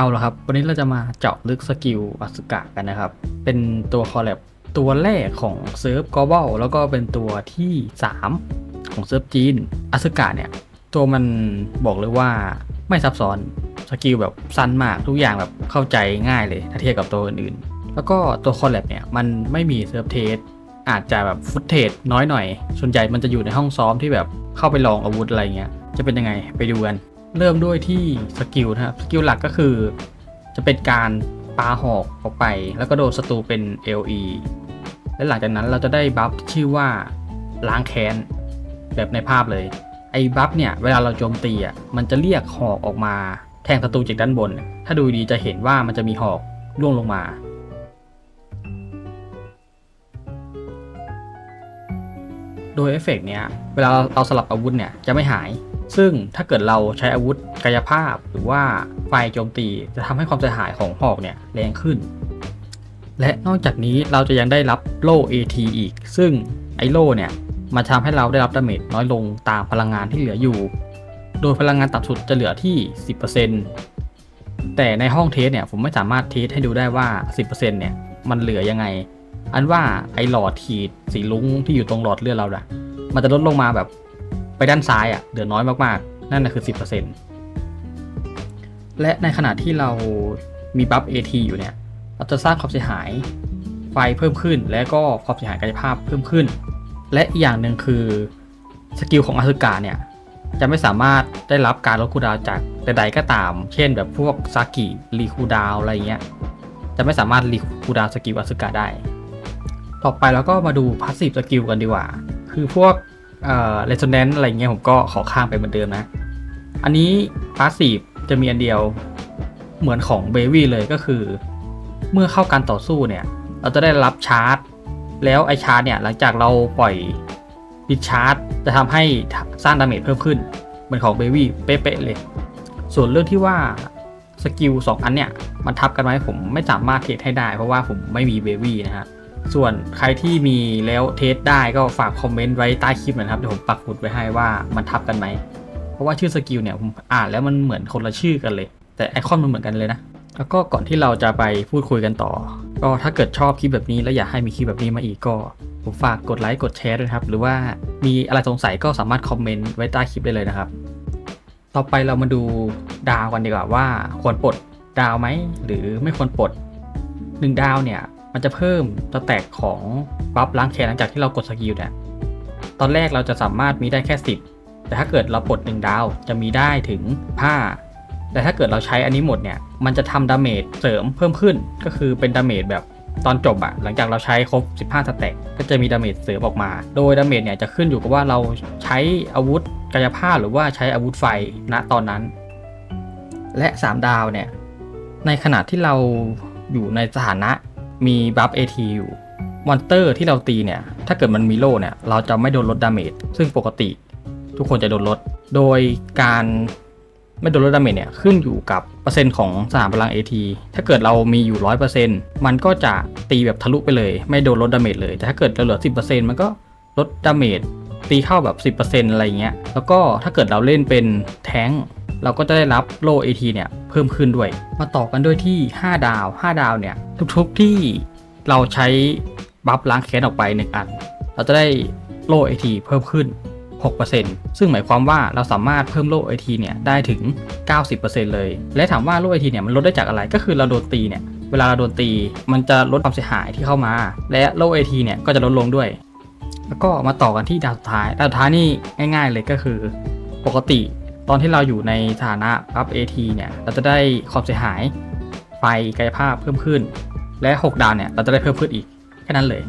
เอาละครับ วันนี้เราจะมาเจาะลึกสกิลอสุกะกันนะครับ เป็นตัวคอลแลบตัวแรกของเซิร์ฟกอบลแล้วก็เป็นตัวที่ 3 ของเซิร์ฟจีนอสุกะเนี่ย ตัวมันบอกเลยว่าไม่ซับซ้อนสกิลแบบสั้นมากทุกอย่างแบบเข้าใจง่ายเลยถ้าเทียบกับตัวอื่นๆ แล้วก็ตัวคอลแลบเนี่ย มันไม่มีเซิร์ฟเทสอาจจะแบบฟุตเทจน้อยหน่อย ส่วนใหญ่มันจะอยู่ในห้องซ้อมที่แบบเข้าไปลองอาวุธอะไรเงี้ยจะเป็นยังไงไปดูกัน เริ่มด้วยที่สกิลนะครับ สกิลหลักก็คือ จะเป็นการปาหอกออกไป แล้วก็โดนศัตรูเป็น LE และหลังจากนั้นเราจะได้บัฟชื่อว่าล้างแค้น แบบในภาพเลย ไอ้บัฟเนี่ย เวลาเราโจมตีอะมันจะเรียกหอกออกมาแทงศัตรูจากด้านบน ถ้าดูดีจะเห็นว่ามันจะมีหอกร่วงลงมาโดยเอฟเฟกต์เนี้ย เวลาเราสลับอาวุธเนี่ย จะไม่หาย ซึ่งถ้าเกิดเราใช้อาวุธกายภาพหรือว่าไฟโจมตีจะทำให้ความเสียหายของหอกเนี่ยแรงขึ้น และนอกจากนี้เราจะยังได้รับโล่ AT อีก ซึ่งไอโล่เนี่ยมันทำให้เราได้รับดาเมจน้อยลงตามพลังงานที่เหลืออยู่ โดยพลังงานต่ำสุดจะเหลือที่ 10%แต่ในห้องเทสเนี่ยผมไม่สามารถเทสให้ดูได้ว่า 10%เนี่ยมันเหลือยังไง อันว่าไอหลอดขีดสีลุ้งที่อยู่ตรงหลอดเลือดเราอะมันจะลดลงมาแบบ ไปด้านซ้ายอะเหลือน้อยมากๆ นั่นนะคือ 10%และในขณะที่เรามีบัฟ AT อยู่เนี่ย เราจะสร้างความเสียหายไฟเพิ่มขึ้น และก็ความเสียหายกายภาพเพิ่มขึ้น และอีกอย่างหนึ่งคือสกิลของอาซึกะเนี่ยจะไม่สามารถได้รับการลดคูดาวจากใดๆก็ตาม เช่นแบบพวกซากิรีคูดาวอะไรเงี้ย จะไม่สามารถรีคูดาวสกิลอาซึกะได้ ต่อไปเราก็มาดูพาสซีฟสกิลกันดีกว่า คือพวก เอ่อเร s โ n น n อะไรเงี้ยผมก็ขอข้ามไปเหมือนเดิมนะ อันนี้พาสซีฟจะมีอันเดียวเหมือนของเบวี่เลยก็คือ เมื่อเข้าการต่อสู้เนี่ย เราจะได้รับชาร์จ แล้วไอชาร์จเนี่ยหลังจากเราปล่อยดิชาร์จจะทำให้สร้างดาเมจเพิ่มขึ้น เหมือนของเบวี่เป๊ะๆเลย ส่วนเรื่องที่ว่าสกิล2อันเนี่ย มันทับกันไหมผมไม่สามารถเทสให้ได้เพราะว่าผมไม่มีเบวี่นะฮะ ส่วนใครที่มีแล้วเทสได้ก็ฝากคอมเมนต์ไว้ใต้คลิปหนะครับเดี๋ยวผมปักหมุดไว้ให้ว่ามันทับกันไหม เพราะว่าชื่อสกิลเนี่ยผมอ่านแล้วมันเหมือนคนละชื่อกันเลย แต่ไอคอนมันเหมือนกันเลยนะ แล้วก็ก่อนที่เราจะไปพูดคุยกันต่อ ก็ถ้าเกิดชอบคลิปแบบนี้และอยากให้มีคลิปแบบนี้มาอีกก็ผมฝากกดไลค์กดแชร์ด้วยครับ หรือว่ามีอะไรสงสัยก็สามารถคอมเมนต์ไว้ใต้คลิปได้เลยนะครับ ต่อไปเรามาดูดาวกันดีกว่าว่าควรปลดดาวไหมหรือไม่ควรปลดหนึ่งดาวเนี่ย มันจะเพิ่มสแต็กของบัฟล้างแค้นหลังจากที่เรากดสกิลเนี่ยตอนแรกเราจะสามารถมีได้แค่ 10 แต่ถ้าเกิดเราปลด1ดาวจะมีได้ถึง 5 แต่ถ้าเกิดเราใช้อันนี้หมดเนี่ย มันจะทำดาเมจเสริมเพิ่มขึ้น ก็คือเป็นดาเมจแบบตอนจบอะหลังจากเราใช้ครบ 15สแต็กก็จะมีดาเมจเสริมออกมา โดยดาเมจเนี่ยจะขึ้นอยู่กับว่าเราใช้อาวุธกายภาพหรือว่าใช้อาวุธไฟณตอนนั้น และ 3 ดาวเนี่ย ในขณะที่เราอยู่ในสถานะ มีบัฟ AT อยู่มอนเตอร์ที่เราตีเนี่ย ถ้าเกิดมันมีโล่เนี่ย เราจะไม่โดนลดดาเมจ ซึ่งปกติทุกคนจะโดนลด โดยการไม่โดนลดดาเมจเนี่ย ขึ้นอยู่กับเปอร์เซ็นต์ของสนามพลัง AT ถ้าเกิดเรามีอยู่ 100%มันก็จะตีแบบทะลุไปเลย ไม่โดนลดดาเมจเลย แต่ถ้าเกิดเราเหลือ 10%มันก็ลดดาเมจตีเข้าแบบ 10%อะไรเงี้ย แล้วก็ถ้าเกิดเราเล่นเป็นแท้ง เราก็จะได้รับโล่ AT เนี่ยเพิ่มขึ้นด้วย มาต่อกันด้วยที่ 5 ดาว 5 ดาวเนี่ยทุกๆที่เราใช้บัฟล้างแค้นออกไป 1 อัน เราจะได้โล่ AT เพิ่มขึ้น 6%ซึ่งหมายความว่าเราสามารถเพิ่มโล่ AT เนี่ยได้ถึง 90%เลย และถามว่าโล่ AT เนี่ยมันลดได้จากอะไรก็คือเราโดนตีเนี่ยเวลาเราโดนตีมันจะลดความเสียหายที่เข้ามา และโล่ AT เนี่ยก็จะลดลงด้วย แล้วก็มาต่อกันที่ดาวสุดท้าย ดาวสุดท้ายนี่ง่าย ๆ เลยก็คือ ปกติ ตอนที่เราอยู่ในฐานะบัฟ AT เนี่ยเราจะได้ความเสียหายไฟกายภาพเพิ่มขึ้น และ 6 ดาวเนี่ยเราจะได้เพิ่มขึ้นอีกแค่นั้นเลย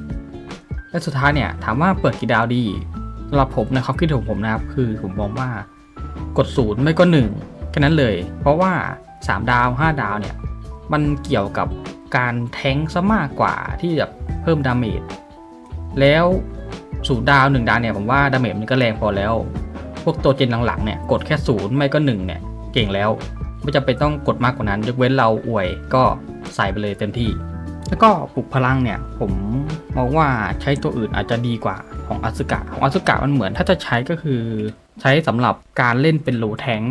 และสุดท้ายเนี่ยถามว่าเปิดกี่ดาวดีสำหรับผมในความคิดของผมนะครับคือผมมองว่ากดศูนย์ไม่ก็1แค่นั้นเลย เพราะว่า 3 ดาว 5 ดาวเนี่ยมันเกี่ยวกับการแทงซะมากกว่าที่จะเพิ่มดาเมจแล้วศูนย์ดาวหนึ่งดาวเนี่ยผมว่าดาเมจมันก็แรงพอแล้ว พวกตัวเจนหลังๆเนี่ยกดแค่ศูนย์ไม่ก็หนึ่งเนี่ยเก่งแล้ว ไม่จำเป็นต้องกดมากกว่านั้น ยกเว้นเราอวยก็ใส่ไปเลยเต็มที่ แล้วก็ปลุกพลังเนี่ยผมมองว่าใช้ตัวอื่นอาจจะดีกว่าของอาซึกะของอาซึกะมันเหมือนถ้าจะใช้ก็คือ ใช้สำหรับการเล่นเป็นโลแทง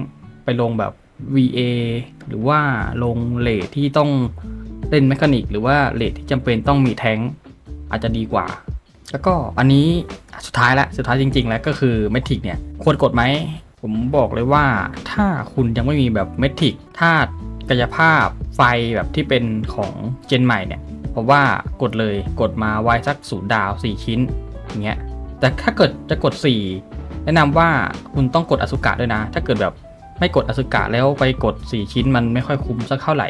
ไปลงแบบ VA หรือว่าลงเลทที่ต้องเล่นแมคานิกหรือว่าเลทที่จำเป็นต้องมีแทงอาจจะดีกว่า แล้วก็อันนี้สุดท้ายละสุดท้ายจริง ๆ แล้วก็คือเมทิกเนี่ยควรกดไหมผมบอกเลยว่าถ้าคุณยังไม่มีแบบเมทิกธาตุกายภาพไฟแบบที่เป็นของเจนใหม่เนี่ยผมว่ากดเลยกดมาไว้สักศูนย์ดาว 4 ชิ้นอย่างเงี้ยแต่ถ้าเกิดจะกด 4 แนะนำว่าคุณต้องกดอสุกะด้วยนะ ถ้าเกิดแบบไม่กดอสุกะแล้วไปกด 4 ชิ้นมันไม่ค่อยคุ้มสักเท่าไหร่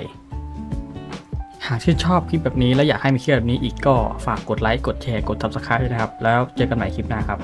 ากชื่นชอบคลิปแบบนี้และอยากให้มีคลิปแบบนี้อีกก็ฝากกดไลค์กดแชร์กด subscribe ด้วยนะครับ แล้วเจอกันใหม่คลิปหน้าครับ